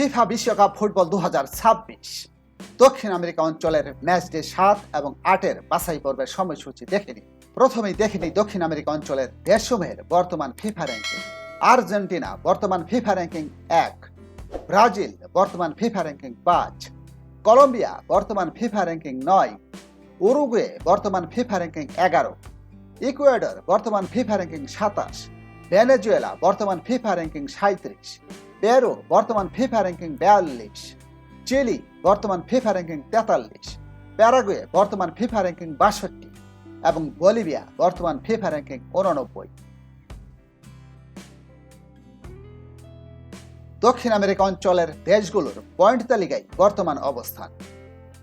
FIFA বিশ্বকাপ football দু হাজার ছাব্বিশ। দক্ষিণ আমেরিকা অঞ্চলের ম্যাচ ডে সাত এবং আটের বাছাই পর্বের সময়সূচি দেখে নিই প্রথমেই দেখে নিই দক্ষিণ আমেরিকা অঞ্চলের দেশসমূহের বর্তমান ফিফা র্যাঙ্কিং। আর্জেন্টিনা বর্তমান ফিফা র্যাঙ্কিং এক। ব্রাজিল বর্তমান ফিফা র্যাঙ্কিং পাঁচ। কলম্বিয়া বর্তমান ফিফা র্যাঙ্কিং নয়। উরুগুয়ে বর্তমান ফিফা র্যাঙ্কিং এগারো। ইকুয়েডর বর্তমান ফিফা র্যাঙ্কিং সাতাশ। ভেনেজুয়েলা বর্তমান ফিফা র্যাঙ্কিং সাঁত্রিশ পেরু, বর্তমান ফিফা র্যাঙ্কিং বিয়াল্লিশ। চিলি, বর্তমান ফিফা র্যাঙ্কিং তেতাল্লিশ। প্যারাগুয়ে, বর্তমান ফিফা র্যাঙ্কিং বাষট্টি। এবং বলিভিয়া, বর্তমান ফিফা র্যাঙ্কিং উননব্বই দক্ষিণ আমেরিকা অঞ্চলের দেশগুলোর পয়েন্ট তালিকায় বর্তমান অবস্থান।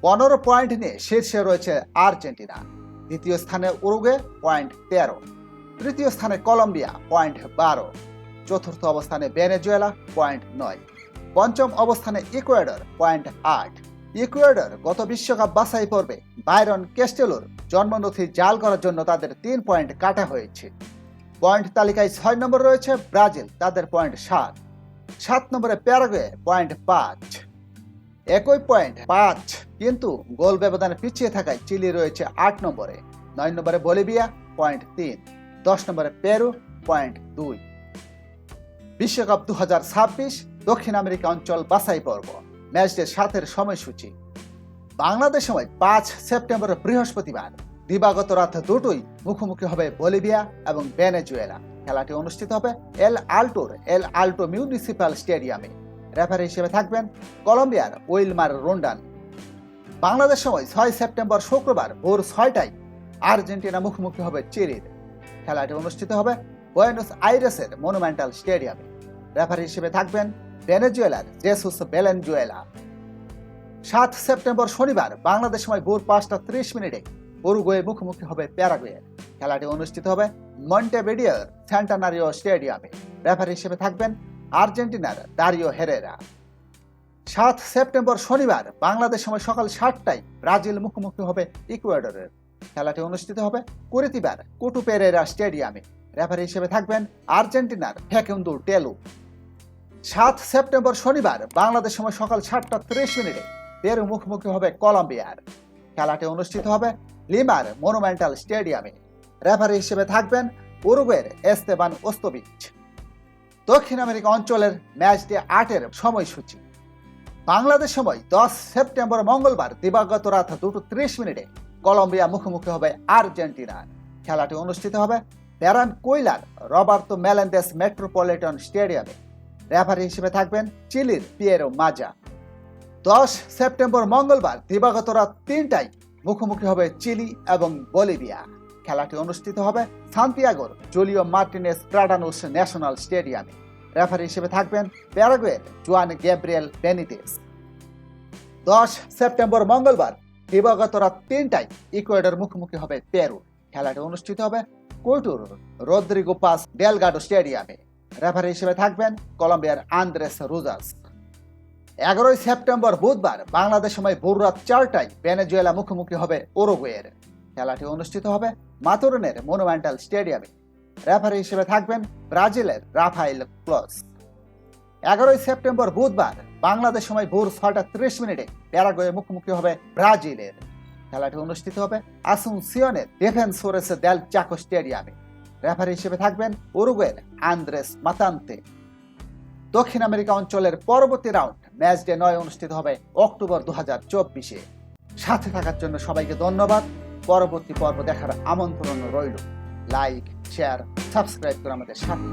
পনেরো পয়েন্ট নিয়ে শীর্ষে রয়েছে আর্জেন্টিনা। দ্বিতীয় স্থানে উরুগে পয়েন্ট তেরো। তৃতীয় স্থানে কলম্বিয়া পয়েন্ট বারো। চতুর্থ অবস্থানে ভেনেজুয়েলা, পয়েন্ট নয়। পঞ্চম অবস্থানে ইকুয়েডর, পয়েন্ট আট। ইকুয়েডর গত বিশ্বকাপ বাছাই পর্বে বাইরন কেস্টেলোর জন্মনথি জাল করার জন্য তাদের তিন পয়েন্ট কাটা হয়েছে। পয়েন্ট তালিকায় ছয় নম্বর রয়েছে ব্রাজিল, তাদের পয়েন্ট সাত। সাত নম্বরে প্যারাগুয়ে, পয়েন্ট পাঁচ। একই পয়েন্ট পাঁচ, কিন্তু গোল ব্যবধানে পিছিয়ে থাকায় চিলি রয়েছে আট নম্বরে। নয় নম্বরে বলিভিয়া, পয়েন্ট তিন। দশ নম্বরে পেরু, পয়েন্ট দুই। বিশ্বকাপ দু হাজার ছাব্বিশ দক্ষিণ আমেরিকা অঞ্চল বাছাই পর্ব, ম্যাচ ডে সাতের সময়সূচি। বাংলাদেশ সময় পাঁচ সেপ্টেম্বর বৃহস্পতিবার, দিবাগত রাত দুটোই মুখোমুখি হবে বলিভিয়া এবং ভেনেজুয়েলা। খেলাটি অনুষ্ঠিত হবে এল আল্টোর, এল আল্টো মিউনিসিপাল স্টেডিয়ামে। রেফারি হিসেবে থাকবেন কলম্বিয়ার উইলমার রোন্ডান। বাংলাদেশ সময় ছয় সেপ্টেম্বর শুক্রবার ভোর ছয়টায় আর্জেন্টিনা মুখোমুখি হবে চিলির। খেলাটি অনুষ্ঠিত হবে বুয়েনোস আইরেসের মনুমেন্টাল স্টেডিয়ামে রেফারি হিসেবে থাকবেন ভেনেজুয়েলার জেসুস বেলেনজুয়েলা সাত সেপ্টেম্বর শনিবার বাংলাদেশ সময় ভোর পাঁচটা ত্রিশ মিনিটে উরুগুয়ে মুখোমুখি হবে প্যারাগুয়ে খেলাটি অনুষ্ঠিত হবে মন্টেভিডিওর সেন্টানারিও স্টেডিয়ামে রেফারি হিসেবে থাকবেন আর্জেন্টিনার দারিও হেরেরা সাত সেপ্টেম্বর শনিবার বাংলাদেশ সময় সকাল সাতটায় ব্রাজিল মুখোমুখি হবে ইকুয়েডরের খেলাটি অনুষ্ঠিত হবে কুরিতিবার কুটু পেরেরা স্টেডিয়ামে। রেফারি হিসেবে থাকবেন আর্জেন্টিনার ফেকেন্দু টেলু। সাত সেপ্টেম্বর শনিবার বাংলাদেশ সময় সকাল সাতটা ত্রিশ মিনিটে পেরু মুখোমুখি হবে কলম্বিয়ার। খেলাটি অনুষ্ঠিত হবে লিমার মনুমেন্টাল স্টেডিয়ামে। রেফারি হিসেবে থাকবেন উরুগুয়ের এস্তেবান ওস্তবিচ দক্ষিণ আমেরিকা অঞ্চলের ম্যাচ ডে আটের সময়সূচি। বাংলাদেশ সময় দশ সেপ্টেম্বর মঙ্গলবার দিবাগত রাত দুটো ত্রিশ মিনিটে কলম্বিয়া মুখোমুখি হবে আর্জেন্টিনার। খেলাটি অনুষ্ঠিত হবে ব্যারান কোইলার, রবার্তো মেলেন্দেস মেট্রোপলিটন স্টেডিয়ামে। রেফারি হিসেবে থাকবেন চিলির পিয়েরো মাজা। দশ সেপ্টেম্বর মঙ্গলবার দিবাগত রাত তিনটায় মুখোমুখি হবে চিলি এবং বলিভিয়া। খেলাটি অনুষ্ঠিত হবে সান্তিয়াগোর জুলিও মার্টিনেস প্রাডানুস ন্যাশনাল স্টেডিয়ামে। রেফারি হিসেবে থাকবেন প্যারাগুয়ের জোয়ান গ্যাব্রিয়েল বেনিতেস। দশ সেপ্টেম্বর মঙ্গলবার দিবাগত রাত তিনটায় ইকুয়েডর মুখোমুখি হবে পেরু। খেলাটি অনুষ্ঠিত হবে কোইটুর রদ্রিগো পাস ডেলগাডো স্টেডিয়ামে। রেফারি হিসেবে থাকবেন কলম্বিয়ার আন্দ্রেস রুজাস এগারোই সেপ্টেম্বর বুধবার বাংলাদেশ সময় ভোর রাত চারটায় ভেনেজুয়েলা মুখোমুখি হবে ওরোগুয়ের খেলাটি অনুষ্ঠিত হবে মাতুরনের মনুমেন্টাল স্টেডিয়ামে। রেফারি হিসেবে থাকবেন ব্রাজিলের রাফাইল ক্লস। এগারোই সেপ্টেম্বর বুধবার বাংলাদেশ সময় ভোর ছয়টা ত্রিশ মিনিটে প্যারাগুয়ে মুখোমুখি হবে ব্রাজিলের। খেলাটি অনুষ্ঠিত হবে আসুনসিয়নের ডিফেন্স ফোরেস দেল চাকো স্টেডিয়ামে রেফারি হিসেবে থাকবেন উরুগুয়ের আন্দ্রেস মাতান্তে। দক্ষিণ আমেরিকা অঞ্চলের পরবর্তী রাউন্ড ম্যাচ ডে নয় অনুষ্ঠিত হবে অক্টোবর দু হাজার চব্বিশে। সাথে থাকার জন্য সবাইকে ধন্যবাদ। পরবর্তী পর্ব দেখার আমন্ত্রণ রইল। লাইক শেয়ার সাবস্ক্রাইব করে আমাদের সাথে।